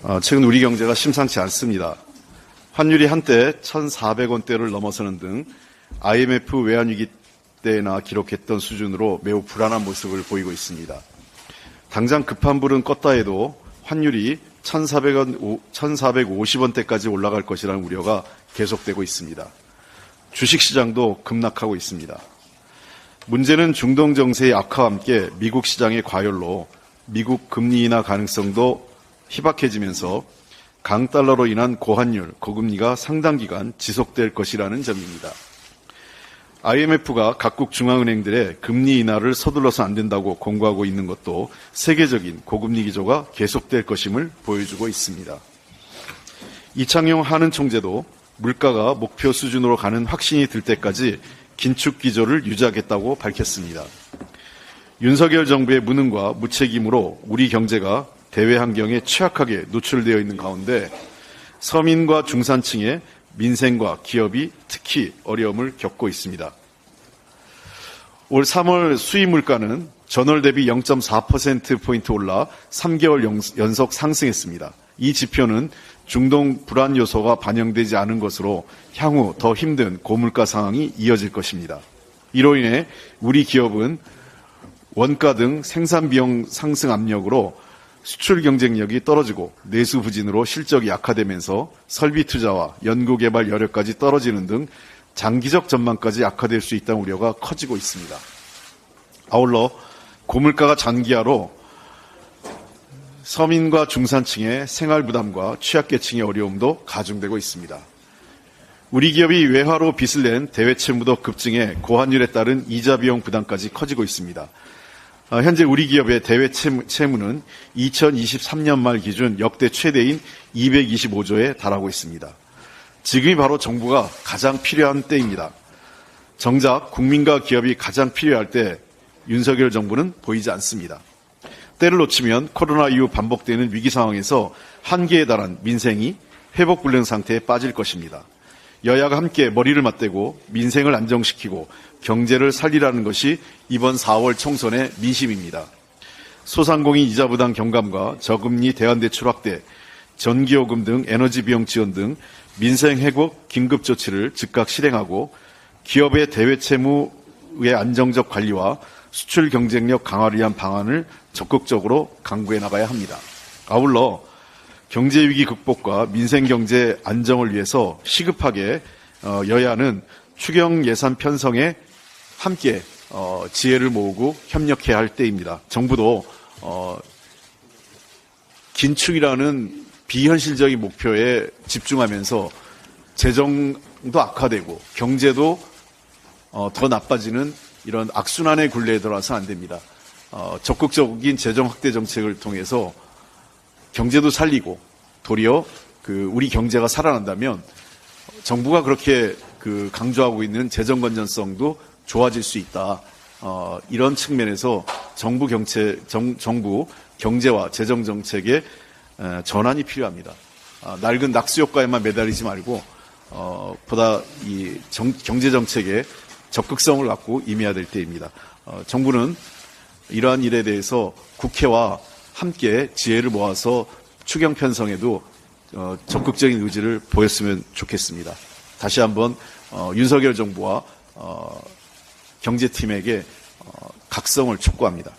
어, 최근 우리 경제가 심상치 않습니다. 환율이 한때 1,400원대를 넘어서는 등 IMF 외환위기 때나 기록했던 수준으로 매우 불안한 모습을 보이고 있습니다. 당장 급한 불은 껐다 해도 환율이 1,400원, 1,450원대까지 올라갈 것이라는 우려가 계속되고 있습니다. 주식시장도 급락하고 있습니다. 문제는 중동 정세의 악화와 함께 미국 시장의 과열로 미국 금리 인하 가능성도 희박해지면서 강달러로 인한 고환율, 고금리가 상당 기간 지속될 것이라는 점입니다. IMF가 각국 중앙은행들의 금리 인하를 서둘러서 안 된다고 공고하고 있는 것도 세계적인 고금리 기조가 계속될 것임을 보여주고 있습니다. 이창용 하는 총재도 물가가 목표 수준으로 가는 확신이 들 때까지 긴축 기조를 유지하겠다고 밝혔습니다. 윤석열 정부의 무능과 무책임으로 우리 경제가 대외 환경에 취약하게 노출되어 있는 가운데 서민과 중산층의 민생과 기업이 특히 어려움을 겪고 있습니다. 올 3월 수입 물가는 전월 대비 0.4%포인트 올라 3개월 연속 상승했습니다. 이 지표는 중동 불안 요소가 반영되지 않은 것으로 향후 더 힘든 고물가 상황이 이어질 것입니다. 이로 인해 우리 기업은 원가 등 생산 비용 상승 압력으로 수출 경쟁력이 떨어지고 내수 부진으로 실적이 약화되면서 설비 투자와 연구개발 여력까지 떨어지는 등 장기적 전망까지 악화될 수 있다는 우려가 커지고 있습니다. 아울러 고물가가 장기화로 서민과 중산층의 생활 부담과 취약계층의 어려움도 가중되고 있습니다. 우리 기업이 외화로 빚을 낸 대외 채무도 급증해 고환율에 따른 이자 비용 부담까지 커지고 있습니다. 어, 현재 우리 기업의 대외 채무는 2023년 말 기준 역대 최대인 225조에 달하고 있습니다. 지금이 바로 정부가 가장 필요한 때입니다. 정작 국민과 기업이 가장 필요할 때 윤석열 정부는 보이지 않습니다. 때를 놓치면 코로나 이후 반복되는 위기 상황에서 한계에 달한 민생이 회복 불능 상태에 빠질 것입니다. 여야가 함께 머리를 맞대고 민생을 안정시키고 경제를 살리라는 것이 이번 4월 총선의 민심입니다. 소상공인 이자 부담 경감과 저금리 대환대출 확대, 전기요금 등 에너지 비용 지원 등 민생 회복 긴급 조치를 즉각 실행하고 기업의 대외 채무의 안정적 관리와 수출 경쟁력 강화를 위한 방안을 적극적으로 강구해 나가야 합니다. 아울러 경제 위기 극복과 민생 경제 안정을 위해서 시급하게 어, 여야는 추경 예산 편성에 함께 어, 지혜를 모으고 협력해야 할 때입니다. 정부도 어, 긴축이라는 비현실적인 목표에 집중하면서 재정도 악화되고 경제도 더 나빠지는 이런 악순환의 굴레에 들어와서 안 됩니다. 적극적인 재정 확대 정책을 통해서 경제도 살리고 도리어 그 우리 경제가 살아난다면 정부가 그렇게 그 강조하고 있는 재정 건전성도 좋아질 수 있다. 어, 이런 측면에서 정부 경제 정, 정부 경제와 재정 정책의 에, 전환이 필요합니다. 아, 낡은 낙수 효과에만 매달리지 말고 어, 보다 이 정, 경제 정책에 적극성을 갖고 임해야 될 때입니다. 어, 정부는 이러한 일에 대해서 국회와 함께 지혜를 모아서 추경 편성에도 어, 적극적인 의지를 보였으면 좋겠습니다. 다시 한번 어, 윤석열 정부와 어, 경제팀에게 어, 각성을 촉구합니다.